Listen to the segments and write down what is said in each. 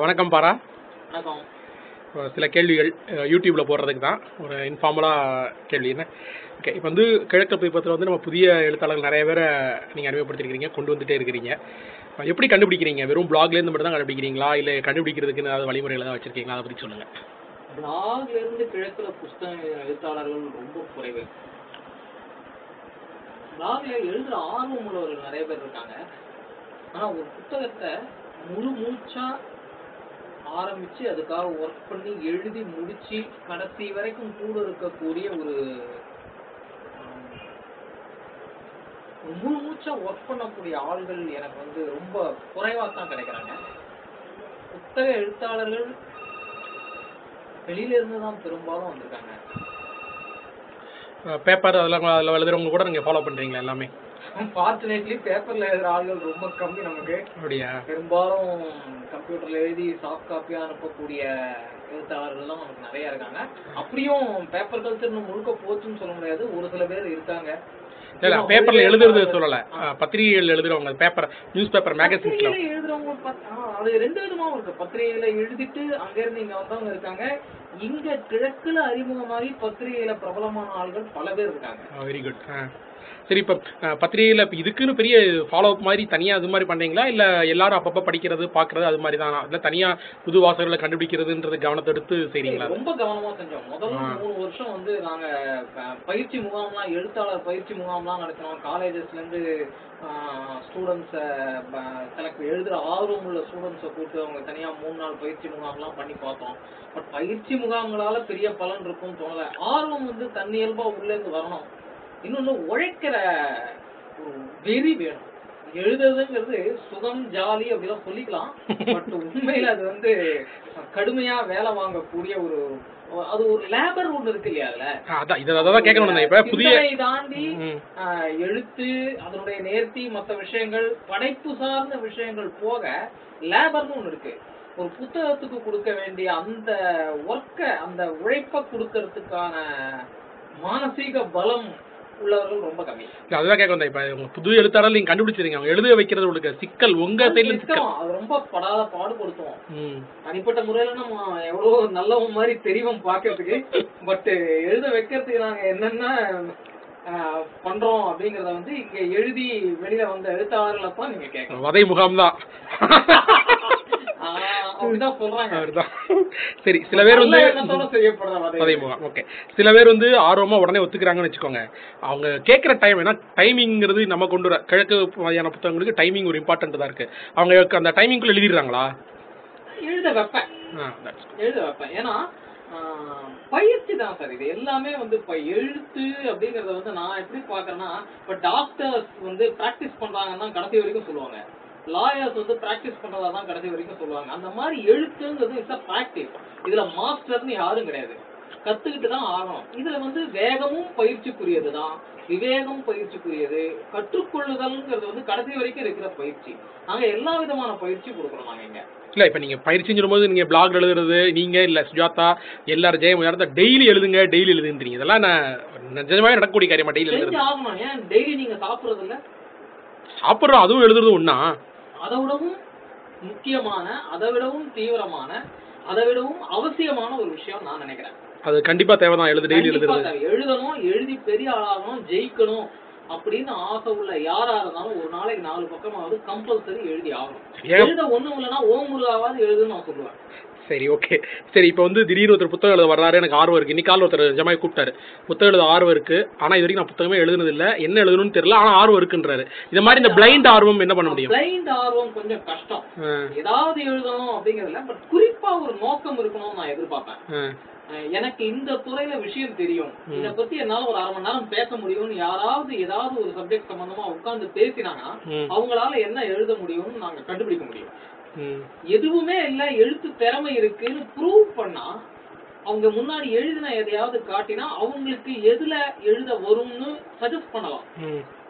வணக்கம் பாரா. வணக்கம். சில கேள்விகள் அஹ் யூடியூப்ல போடுறதுக்கு தான். ஒரு இன்ஃபார்மலாக கேள்வி. என்ன? ஓகே இப்போ வந்து கிழக்கு பதிப்பகத்தில் வந்து நம்ம புதிய எழுத்தாளர்கள் நிறைய பேரை நீங்கள் அறிமுகப்படுத்திருக்கிறீங்க கொண்டு வந்துட்டே இருக்கிறீங்க. எப்படி கண்டுபிடிக்கிறீங்க? வெறும் பிளாக்லேருந்து மட்டும் தான் கண்டுபிடிக்கிறீங்களா? இல்லை கண்டுபிடிக்கிறதுக்கு ஏதாவது வழிமுறைகளை தான் வச்சிருக்கீங்களா? அதை பற்றி சொல்லுங்கள் பிளாக்ல இருந்து கிழக்குல புஸ்தக எழுத்தாளர்கள் ரொம்ப குறைவு. பிளாக்ல எழுதுற ஆர்வம் உள்ளவர்கள் நிறைய பேர் இருக்காங்க. ஆனா ஒரு புத்தகத்தை முழு மூச்சா ஆரம்பிச்சு அதுக்காக ஒர்க் பண்ணி எழுதி முடிச்சு கடைசி வரைக்கும் கூட இருக்கக்கூடிய ஒரு முழு மூச்சா ஒர்க் பண்ணக்கூடிய ஆள்கள் எனக்கு வந்து ரொம்ப குறைவா தான் கிடைக்கிறாங்க. புத்தக எழுத்தாளர்கள் வெளியில இருந்து தான் பெரும்பாலும் வந்திருக்காங்க. பேப்பர் அதெல்லாம் அதில் எழுதுறவங்க கூட நீங்கள் ஃபாலோ பண்ணுறீங்களா எல்லாமே? ஃபார்ச்சுனேட்லி பேப்பர்ல எழுதுற ஆள்கள் ரொம்ப கம்மி நமக்கு. அப்படியா? பெரும்பாலும் கம்ப்யூட்டர்ல எழுதி சாஃப்ட் காப்பியா அனுப்பக்கூடிய எழுத்தாளர்கள் தான் நமக்கு நிறைய இருக்காங்க. அப்படியும் பேப்பர் கல்ச்சர் முழுக்க போச்சுன்னு சொல்ல முடியாது. ஒரு சில பேர் இருக்காங்க. இல்லை பேப்பரில் எழுதுறது சொல்லலை. பத்திரிகைகள் எழுதுறவங்க பேப்பர் நியூஸ் பேப்பர் மேகசின்ஸில் எழுதுறவங்க அது ரெண்டு விதமாவும் இருக்கு. பத்திரிகையில எழுதிட்டு அங்க இருந்து இங்க வந்தவங்க இருக்காங்க. இங்க கிழக்குல அறிமுகமாகி பத்திரிகையில பிரபலமான ஆள்கள் பல பேர் இருக்காங்க. வெரி குட் சரி இப்போ பத்திரிகையில் இப்போ இதுக்குன்னு பெரிய ஃபாலோ அப் மாதிரி தனியாக அது மாதிரி பண்ணுறீங்களா இல்லை எல்லாரும் அப்பப்போ படிக்கிறது பார்க்குறது அது மாதிரி தான்? இல்லை தனியாக புது வாசகர்களை கண்டுபிடிக்கிறதுன்றது கவனத்தை எடுத்து செய்கிறீங்களா ரொம்ப கவனமா செஞ்சோம். முதல்ல மூணு வருஷம் வந்து நாங்க பயிற்சி முகாம்லாம் எழுத்தாளர் பயிற்சி முகாம்லாம் நடத்தினோம். காலேஜஸ்ல இருந்து ஸ்டூடெண்ட்ஸ செலக்ட் எழுதுற ஆர்வம் உள்ள ஸ்டூடெண்ட்ஸை கூப்பிட்டு அவங்க தனியா மூணு நாள் பயிற்சி முகாம்லாம் பண்ணி பார்த்தோம். பட் பயிற்சி முகாம்களால பெரிய பலன் இருக்கும்னு தோணல. ஆர்வம் வந்து தன்னியல்பா உள்ள இருந்து வரணும். இன்னொன்னு உழைக்கிற ஒரு வெறி வேணும். எழுதுறதுங்கிறது சுகம் ஜாலி அப்படிலாம் சொல்லிக்கலாம். பட் உண்மையில அது வந்து கடுமையா வேலை வாங்கக்கூடிய ஒரு அது ஒரு லேபர் ஒண்ணு இருக்கு இல்லையா அதான் இதை அதை தான் கேட்கணும் இப்போ புதிய தாண்டி எழுத்து அதனுடைய நேர்த்தி மத்த விஷயங்கள் படைப்பு சார்ந்த விஷயங்கள் போக லேபர்னு ஒண்ணு இருக்கு. ஒரு புத்தகத்துக்கு கொடுக்க வேண்டிய அந்த ஒர்க்க அந்த உழைப்ப கொடுக்கறதுக்கான மானசீக பலம் உள்ளவர்கள் ரொம்ப கம்மி. அதுதான் கேட்க வந்தேன். இப்போ உங்க புது எழுத்தாளர் நீங்கள் கண்டுபிடிச்சிருங்க. அவங்க எழுத வைக்கிறது உங்களுக்கு சிக்கல். உங்கள் சைடில் சிக்கல். ரொம்ப படாத பாடுபடுத்துவோம் ம். தனிப்பட்ட முறையில நம்ம எவ்வளவு நல்லவன் மாதிரி தெரியும் பாக்குறதுக்கு பட் எழுத வைக்கிறதுக்கு நாங்க என்னென்ன பண்றோம் அப்படிங்கறத வந்து இங்க எழுதி வெளியில வந்த எழுத்தாளர்களை தான் நீங்க கேட்கணும். வதை முகாம் தான் அதுதான் சரி சில பேர் வந்து ஓகே சில பேர் வந்து ஆர்வமா உடனே ஒத்துக்கிறாங்கன்னு வச்சுக்கோங்க. அவங்க கேட்குற டைம் ஏன்னா டைமிங்கிறது நம்ம கொண்டு வர கிழக்கு மாதிரியான புத்தகங்களுக்கு டைமிங் ஒரு இம்பார்ட்டன்ட் தான் இருக்கு. அவங்க அந்த டைமிங்குள்ள எழுதிடுறாங்களா? எழுத வைப்பேன். எழுத வைப்பேன். ஏன்னா பயிற்சி தான் சார் இது. எல்லாமே வந்து இப்ப எழுத்து அப்படிங்கறத வந்து நான் எப்படி பாக்குறேன்னா இப்ப டாக்டர்ஸ் வந்து பிராக்டிஸ் பண்றாங்கன்னா கடைசி வரைக்கும் சொல்லுவாங்க. லாயர்ஸ் வந்து பிராக்டிஸ் பண்றதா தான் கடைசி வரைக்கும் சொல்லுவாங்க. அந்த மாதிரி எழுத்துங்கிறது இட்ஸ் அ பிராக்டிஸ் இதுல மாஸ்டர்னு யாரும் கிடையாது. கத்துக்கிட்டு தான் ஆகணும். இதுல வந்து வேகமும் பயிற்சிக்குரியது தான் விவேகம் பயிற்சிக்குரியது. கற்றுக்கொள்ளுதல்ங்கிறது வந்து கடைசி வரைக்கும் இருக்கிற பயிற்சி. நாங்க எல்லா விதமான பயிற்சி கொடுக்குறோம் நாங்க இங்க. இல்ல இப்ப நீங்க பயிற்சி சொல்லும்போது நீங்க பிளாக் எழுதுறது நீங்க இல்ல சுஜாதா எல்லாரும் ஜெயம் யாரும் டெய்லி எழுதுங்க டெய்லி எழுதுன்றீங்க. இதெல்லாம் நான் நிஜமாவே நடக்கக்கூடிய காரியமா டெய்லி எழுதுறது? ஆகணும். ஏன் டெய்லி நீங்க சாப்பிடுறது இல்ல சாப்பிடுறோம் அதுவும் எழுதுறது ஒண்ணா? அதை விடவும் முக்கியமான அதை விடவும் தீவிரமான அதை விடவும் அவசியமான ஒரு விஷயம் நான் நினைக்கிறேன். அது கண்டிப்பா தேவைதான். எழுது டெய்லி எழுதுறது. எழுதணும் எழுதி பெரிய ஆளாகணும் ஜெயிக்கணும் அப்படின்னு ஆசை உள்ள யாரா இருந்தாலும் ஒரு நாளைக்கு நாலு பக்கமாவது கம்பல்சரி எழுதி ஆகணும். எழுத ஒண்ணும் இல்லைன்னா ஓம் முருகாவது எழுதுன்னு நான் சொல்லுவேன். சரி ஓகே சரி இப்போ வந்து திடீர்னு ஒருத்தர் புத்தகம் எழுத வர்றாரு எனக்கு ஆர்வம் இருக்கு. இன்னைக்கு ஒருத்தர் நிஜமாய் கூப்பிட்டாரு. புத்தகம் எழுத ஆர்வம் இருக்கு. ஆனா இது வரைக்கும் நான் புத்தகமே எழுதுனது இல்ல என்ன எழுதணும்னு தெரியல ஆனா ஆர்வம் இருக்குன்றாரு. இந்த மாதிரி இந்த பிளைண்ட் ஆர்வம் என்ன பண்ண முடியும்? பிளைண்ட் ஆர்வம் கொஞ்சம் கஷ்டம். ஏதாவது எழுதணும் அப்படிங்கறதுல பட் குறிப்பா ஒரு நோக்கம் இருக்கணும்னு நான் எதிர்பார்ப்பேன். எனக்கு இந்த துறையில விஷயம் தெரியும். இத பத்தி என்னால ஒரு அரை மணி நேரம் பேச முடியும்னு யாராவது ஏதாவது ஒரு சப்ஜெக்ட் சம்பந்தமா உட்கார்ந்து பேசினாங்கன்னா அவங்களால என்ன எழுத முடியும்னு நாங்க கண்டுபிடிக்க முடியும். எதுவுமே இல்ல எழுத்து திறமை இருக்குன்னு ப்ரூவ் பண்ணா அவங்க முன்னாடி எழுதின எதையாவது காட்டினா அவங்களுக்கு எதுல எழுத வரும்னு சஜஸ்ட் பண்ணலாம்.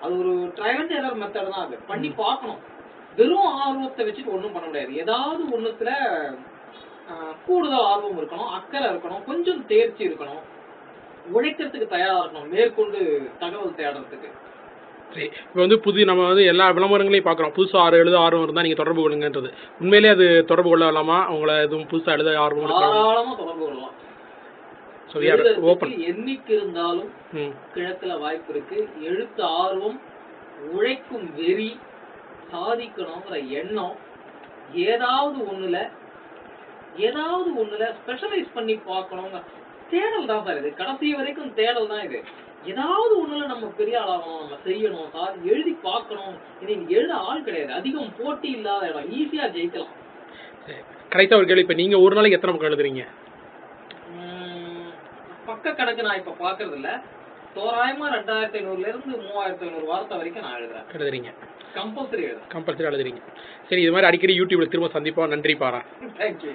அது ஒரு ட்ரையல் அண்ட் எரர் மெத்தட் தான் அது. பண்ணி பார்க்கணும். வெறும் ஆர்வத்தை வச்சுட்டு ஒண்ணும் பண்ண முடியாது. ஏதாவது ஒண்ணுத்துல ஆஹ், கூடுதல் ஆர்வம் இருக்கணும் அக்கறை இருக்கணும் கொஞ்சம் தேர்ச்சி இருக்கணும் உழைக்கிறதுக்கு தயாரா இருக்கணும் மேற்கொண்டு தகவல் தேடுறதுக்கு. சரி இப்போ வந்து புது நம்ம வந்து எல்லா விளம்பரங்களையும் பார்க்குறோம். புதுசாக ஆறு எழுத ஆர்வம் இருந்தால் நீங்கள் தொடர்பு கொள்ளுங்கன்றது. உண்மையிலே அது தொடர்பு கொள்ளலாமா? உங்களை எதுவும் புதுசாக எழுத ஆர்வம் இருக்கா? தாராளமா தொடர்பு கொள்ளலாம். ஸோ ஓப்பன் என்னைக்கு இருந்தாலும் கிழக்குல வாய்ப்பு இருக்கு. எழுத்து ஆர்வம் உழைக்கும் வெறி சாதிக்கணுங்கிற எண்ணம் ஏதாவது ஒண்ணுல ஏதாவது ஒண்ணுல ஸ்பெஷலைஸ் பண்ணி பார்க்கணுங்க. தேடல் தான் சார் இது. கடைசி வரைக்கும் தேடல் தான் இது. ஏதாவது ஒண்ணுல நம்ம பெரிய ஆளாகணும் நம்ம செய்யணும் சாதி எழுதி பார்க்கணும். இன்னைக்கு எழுத ஆள் கிடையாது. அதிகம் போட்டி இல்லாத இடம். ஈஸியா ஜெயிக்கலாம். சரி. கடைசியாக ஒரு கேள்வி இப்போ நீங்கள் ஒரு நாளைக்கு எத்தனை பக்கம் எழுதுறீங்க? பக்க கணக்கு நான் இப்ப பாக்குறது இல்ல தோராயமா ரெண்டாயிரத்தி ஐநூறுல இருந்து மூவாயிரத்தி ஐநூறு வார்த்தை வரைக்கும் நான் எழுதுறேன். எழுதுறீங்க. கம்பல்சரி எழுதுறேன். கம்பல்சரி எழுதுறீங்க. சரி இது மாதிரி அடிக்கடி யூடியூப்ல திரும்ப சந்திப்போம். நன்றி பாரா. தேங்க்யூ